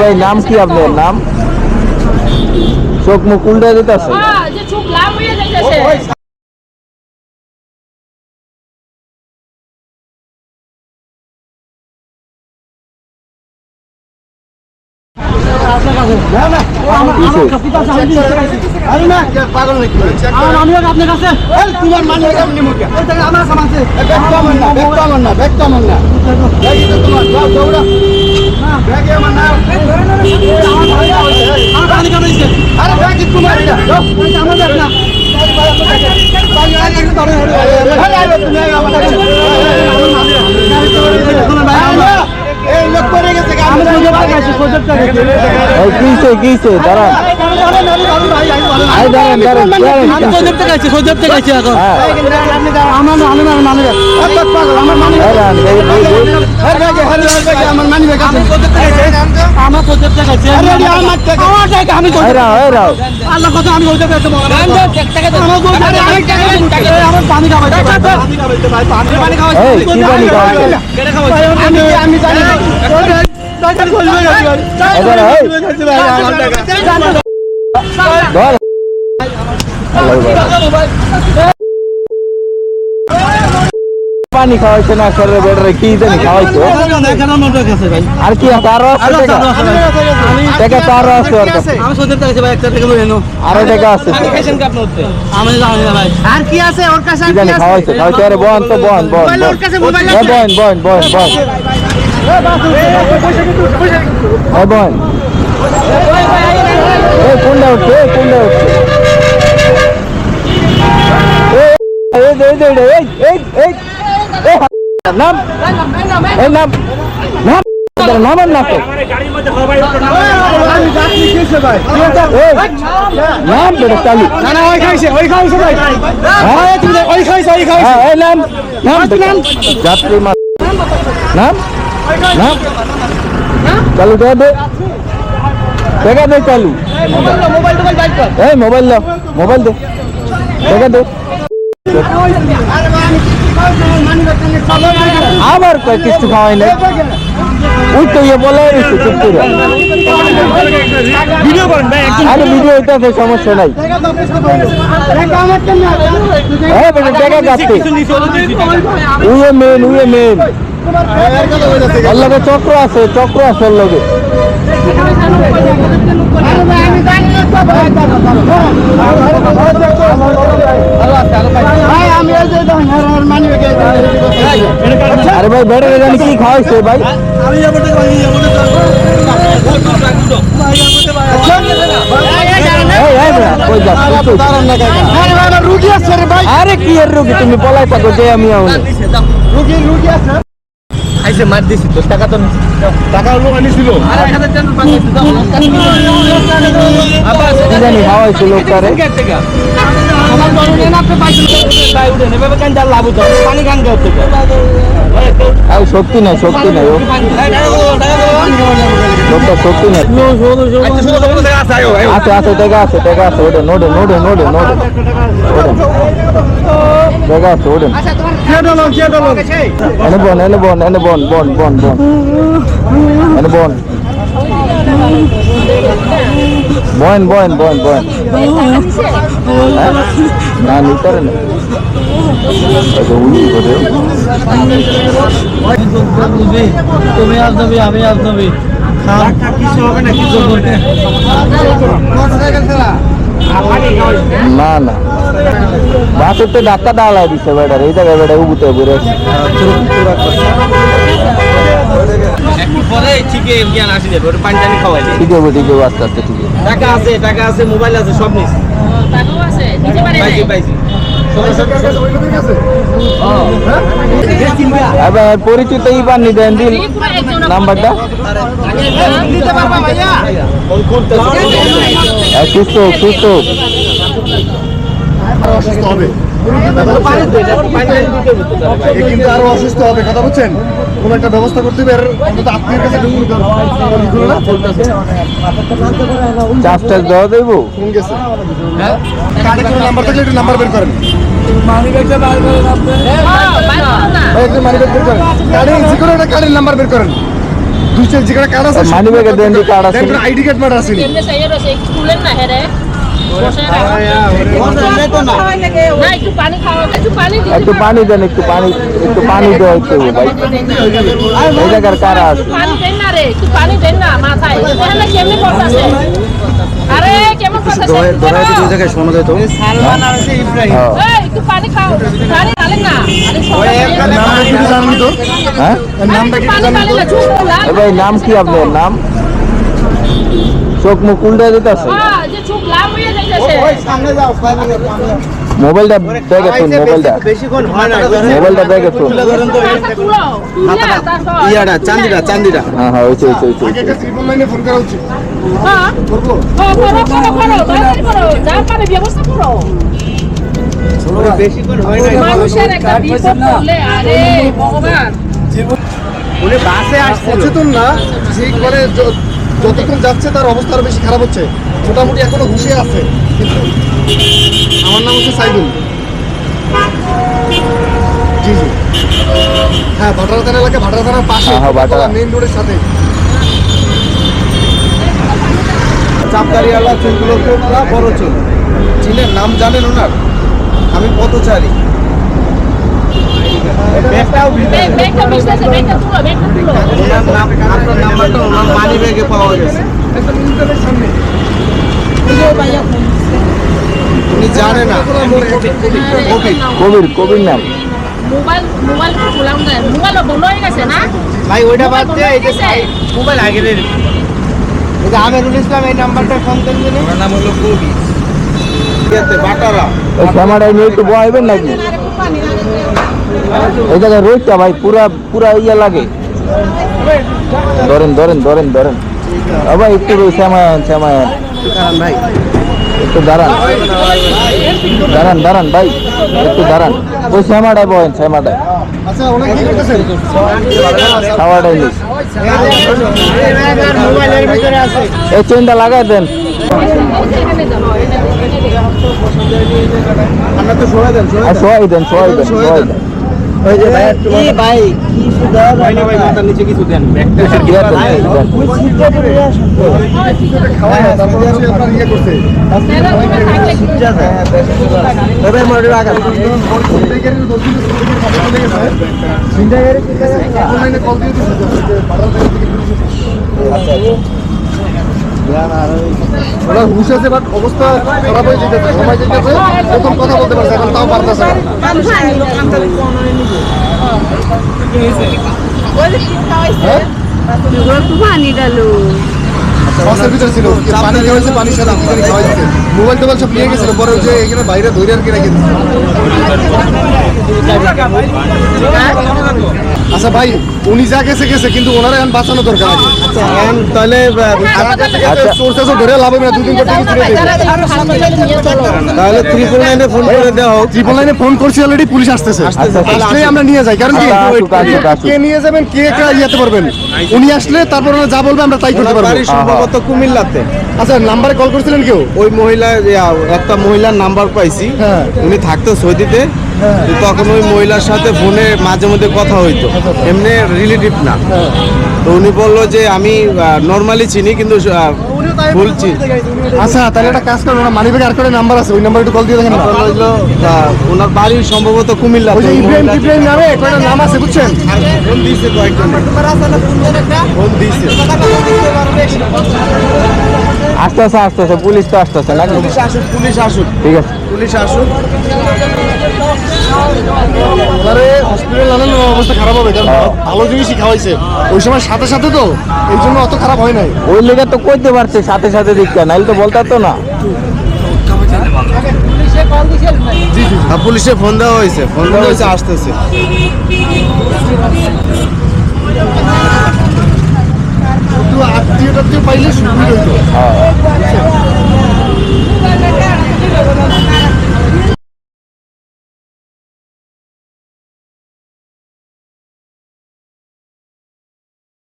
ভাই নাম কি আপনার? নাম? চোখ মুখ উল্টে দিতেছে। হ্যাঁ, আমার না ব্যাগ আমার না ব্যাগ আমার না ব্যাগ তো তোমার যাও দৌড়া ব্যাগ আমার না আমার পানি খাওয়াইছে আরে ব্যাগ তোমার এটা যাও আমার ব্যাগ না আরে আরে তুমি আমার কাছে এই লোক করে গেছে আমি আমি সৌদি থেকে আছি সৌদি থেকে এই কিসে কিসে দাঁড়ান আরে দাঁড়ান দাঁড়ান আমি সৌদি থেকে আছি সৌদি আছি এখন হ্যাঁ আমার মানি আমার মানি আমার মানি আমার সৌদি আছি আমার আমার। আল্লাহ কথা সৌদি আমার পানি পানি পানি আমি জানি পানি খাওয়াইছে না করে বেড়ে কি জানি খাওয়াইছো আর কি আছে? আরও আছে টাকা টাকা তো আরও আছে ওর কাছে আমি ভাই একটা আরও টাকা আছে। আমি জানি না ভাই আর কি আছে ওর কাছে কি খাওয়াইছে খাওয়াইছে আরে বন তো বন বন বন বন বন বন এই কোনটা উঠছে কোনটা উঠছে নাম নাম নাম নামান না না ওই হ্যাঁ হ্যাঁ যাত্রী নাম চালু দেখা দে। দেখা দে চালু। এই মোবাইল দাও মোবাইল দে। দেখা দে। আবার কয় কিছু খাওয়াই নাই ওই তো ইয়ে বলে চুপ করে। ভিডিও করেন ভাই আরে ভিডিও হইতেছে সমস্যা নাই। এই বেটা দেখা যাচ্ছে। উয়ে মেন উয়ে মেন ওর লগে চক্র আছে চক্র আছে ওর লগে। আরে ভাই আমি জানি ভাই? ভাই আমি এই যে দেখেন আর ভাই বেটা জানি কি খাওয়াইছে ভাই? আরে কি রোগী? তুমি পলাই থাকো যে আমি রুগী রুগী আছে? আইসে মার দিছি তো টাকা তো টাকা লোক আনিছিল আর এক হাজার টাকা পাঁচ আবার জানি খাওয়াইছে লোকটারে। শক্তি নাই শক্তি নাই লোকটা শক্তি নাই। আছে আছে টাকা আছে টাকা আছে ওটা নোডে নোডে নোডে নোডে টাকা আছে ওডেন এনে বন এনে বন এনে বন বন বন বন। এনে বন। বন বন বন হ্যাঁ? না না করে তুমি আজ নবী আমি আজ নবী কিছু হবে না না। না না বাসের তো ধাক্কা ডালাই দিছে বেটার এই জায়গায় বেটা উবুতে ঘুরে ঠিক হবে ঠিক হবে আস্তে আস্তে ঠিক টাকা আছে টাকা আছে মোবাইল আছে সব নিস টাকাও আছে দিতে পারে পাইছি পাইছি এবার পরিচিত ইবার নিদেন দিন নাম্বারটা। হ্যাঁ, সুস্থ সুস্থ অসুস্থ হবে। কিন্তু আরও অসুস্থ হবে কথা বুঝছেন? কোনো একটা ব্যবস্থা করতে হবে অন্তত আত্মীয়ের কাছে চার্জ টার্জ দেওয়া দেবো ফোন গেছে হ্যাঁ? নাম্বার থাকলে একটু নাম্বার বের করেন। নাম্বার বের করেন। দুই চার যে কোনো কার্ড আছে মানি ব্যাগে দেন কার্ড আছে। আইডি কার্ড মার আছে একটু পানি খাওয়া, একটু পানি দিতে একটু পানি দেন একটু পানি একটু পানি দেওয়া একটু ভাই এই জায়গার কারা আছে? হ্যাঁ। হ্যাঁ? নাম কি আপনার? নাম? চোখ মুখ উল্টে দিতে আছে হ্যাঁ, যে চোখ লাল হয়ে যাইতেছে। মোবাইলটা ব্যাগে তুল মোবাইলটা। মোবাইলটা ব্যাগে তুল। ইয়াটা চান্দিটা চান্দিটা। হ্যাঁ হ্যাঁ ওইছে ওইছে ওইছে মানুষের একটা বিপদ আরে ভগবান। উনি বাসে সচেতন না ঠিক মানে যতক্ষণ যাচ্ছে তার অবস্থা আরও বেশি খারাপ হচ্ছে। মোটামুটি এখনও ঘুষে আছে। কিন্তু আমার নাম হচ্ছে সাইদুল। জি জি। হ্যাঁ ভাটারা এলাকা ভাটারা পাশে হ্যাঁ, হ্যাঁ, মেইন রোডের সাথে। চাপদারিওয়ালা চুলগুলো কোটলা বড় চুল চিনেন নাম জানেন ওনার? আমি পথচারী। আপনার নাম্বারটা ওনার মানি ব্যাগে পাওয়া গেছে। উনি জানে না। কবি কবির কবির নাম। মোবাইল মোবাইল খোলা না মোবাইল বন্ধ হয়ে গেছে না? ভাই ওইটা বাদ এই যে গেছে? মোবাইল আগের এই যে আমিরুল ইসলাম এই নাম্বারটা ফোন দেন দিলে ওনার নাম হলো কবি। বাটারা। ওই ক্যামেরায় নিয়ে একটু নাকি? এই জায়গায় রোদটা ভাই পুরা পুরা ইয়া লাগে। ধরেন ধরেন ধরেন ধরেন। ভাই একটু শ্যামায়ন শ্যামায়ন। কারণ ভাই একটু দাঁড়ান। দাঁড়ান দাঁড়ান ভাই, একটু দাঁড়ান। ওই শ্যামাটায় বয়েন শ্যামাটায় খাওয়াটাই এই চেনটা লাগাই দেন। সবাই দেন সবাই দেন সবাই দেন। ওই যে ভাই কি ভাই কি সুদা ভাই না ভাই মাথার নিচে কিছু দেন ব্যাগটা। খাওয়া হয় তারপরে আপনার ইয়ে করছে। অনলাইনে কল দিয়ে দিয়েছে যে ওরা হুশ আছে বাট অবস্থা খারাপ হয়ে যেতেছে সময় যেতেছে প্রথম কথা বলতে পারছে এখন তাও পারতেছে না। হ্যাঁ? বাসের ভিতরে ছিল কি পানি পানির সাথে কি জানি খাওয়াইছে মোবাইল টোবাইল সব নিয়ে গেছিল পরে যে এখানে বাইরে ধরে আর কি রেখে আচ্ছা ভাই উনি যা গেছে গেছে কিন্তু ওনারা এখন বাঁচানো দরকার আছে। তাহলে আচ্ছা। সোর্স ধরে লাভ হবে না দুদিন পর তাহলে ত্রিপুল লাইনে ফোন করে দেওয়া হোক। লাইনে ফোন করছি অলরেডি পুলিশ আসতেছে। আচ্ছা, আসলেই আমরা নিয়ে যাই কারণ কি? আচ্ছা। কে নিয়ে যাবেন কে কে ইয়েতে পারবেন? উনি আসলে তারপর যা বলবে আমরা তাই করতে পারব। সম্ভবত কুমিল্লাতে। আচ্ছা নাম্বারে কল করছিলেন কেউ? ওই মহিলা একটা মহিলার নাম্বার পাইছি। হ্যাঁ। উনি থাকতো সৌদিতে। তখন ওই মহিলার সাথে ফোনে মাঝে মধ্যে কথা হইতো। এমনি রিলেটিভ না। তো উনি বলল যে আমি নর্মালি চিনি কিন্তু চিনি আচ্ছা তাহলে একটা কাজ ওনার মানিব্যাগে আর একটা নাম্বার আছে ওই নাম্বার একটু কল দিয়ে দেখেন না। হইল ওনার বাড়ি সম্ভবত কুমিল্লা ওই ইব্রাহিম ইব্রাহিম নামে কয়টা নাম আছে বুঝছেন? ফোন দিয়েছে কয়েকজন। ফোন দিয়েছে। পুলিশ তো আসতেছে নাকি? পুলিশ আসুক পুলিশ আসুক। ঠিক আছে। পুলিশ আসুক। অবস্থা খারাপ হবে কারণ হ্যাঁ। ভালো জিনিসই খাওয়াইছে। ওই সময় সাথে সাথে তো এই জন্য অত খারাপ হয় নাই। ওই লেগে তো কইতে পারছে সাথে সাথে দিকটা নাইলে তো বলতে তো না পুলিশে ফোন দেওয়া হয়েছে ফোন দেওয়া হয়েছে আসতেছে।